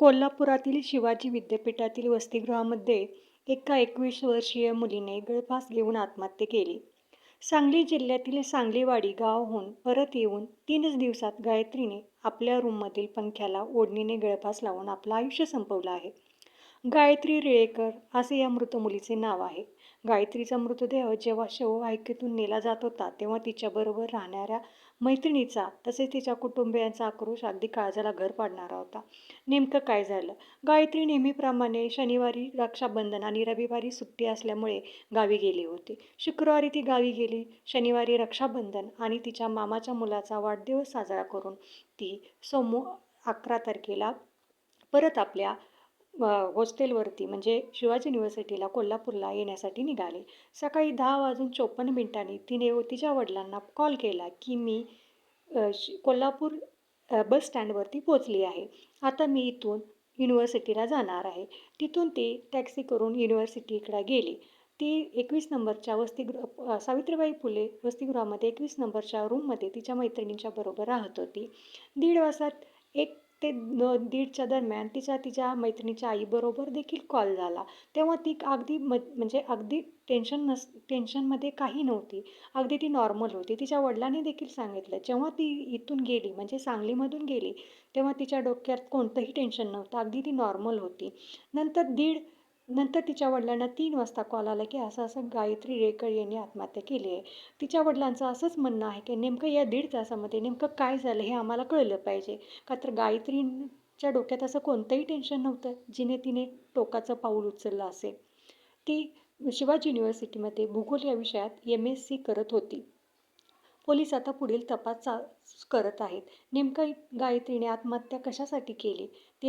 कोल्हापुरातील शिवाजी विद्यापीठातील वसतिगृहामध्ये एका एकवीस वर्षीय मुलीने गळफास घेऊन आत्महत्या केली. सांगली जिल्ह्यातील सांगलीवाडी गावाहून परत येऊन तीनच दिवसात गायत्रीने आपल्या रूममधील पंख्याला ओढणीने गळफास लावून आपलं आयुष्य संपवलं आहे. गायत्री रिळेकर असे या मृत मुलीचे नाव आहे. गायत्रीचा मृतदेह जेव्हा शववाहिकेतून नेला जात होता तेव्हा तिच्याबरोबर राहणाऱ्या मैत्रिणीचा तसेच तिच्या कुटुंबियांचा आक्रोश अगदी काळजाला घर पाडणारा होता. नेमकं काय झालं? गायत्री नेहमीप्रमाणे शनिवारी रक्षाबंधन आणि रविवारी सुट्टी असल्यामुळे गावी गेली होती. शुक्रवारी ती गावी गेली शनिवारी रक्षाबंधन आणि तिच्या मामाच्या मुलाचा वाढदिवस साजरा करून ती सोमू अकरा तारखेला परत आपल्या हॉस्टेलवरती म्हणजे शिवाजी युनिव्हर्सिटीला कोल्हापूरला येण्यासाठी निघाले. सकाळी दहा वाजून चोपन्न मिनिटांनी तिने तिच्या वडिलांना कॉल केला की मी श कोल्हापूर बस स्टँडवरती पोचली आहे. आता मी इथून युनिव्हर्सिटीला जाणार आहे. तिथून ती टॅक्सी करून युनिव्हर्सिटीकडे गेली. ती एकवीस नंबरच्या वसतिगृह सावित्रीबाई फुले वसतिगृहामध्ये एकवीस नंबरच्या रूममध्ये तिच्या मैत्रिणींच्या बरोबर राहत होती. दीड वाजता एक ते न दीडच्या दरम्यान तिच्या तिच्या मैत्रिणीच्या आईबरोबर देखील कॉल झाला. तेव्हा ती अगदी म म्हणजे अगदी टेन्शन नस टेन्शनमध्ये काही नव्हती. अगदी ती नॉर्मल होती. तिच्या वडिलांनी देखील सांगितलं. जेव्हा ती इथून गेली म्हणजे सांगलीमधून गेली तेव्हा तिच्या डोक्यात कोणतंही टेन्शन नव्हतं. अगदी ती नॉर्मल होती. नंतर दीड नंतर तिच्या वडिलांना तीन वाजता कॉल आला की असं असं गायत्री रेकर यांनी आत्महत्या केली आहे. तिच्या वडिलांचं असंच म्हणणं आहे की नेमकं या दीड तासामध्ये नेमकं काय झालं हे आम्हाला कळलं पाहिजे. का तर गायत्रीच्या डोक्यात असं कोणतंही टेन्शन नव्हतं जिने तिने टोकाचं पाऊल उचललं असेल. ती शिवाजी युनिव्हर्सिटीमध्ये भूगोल या विषयात एम एस सी करत होती. पोलीस आता पुढील तपास करत आहेत. नेमकं गायत्रीने आत्महत्या कशासाठी केली? ते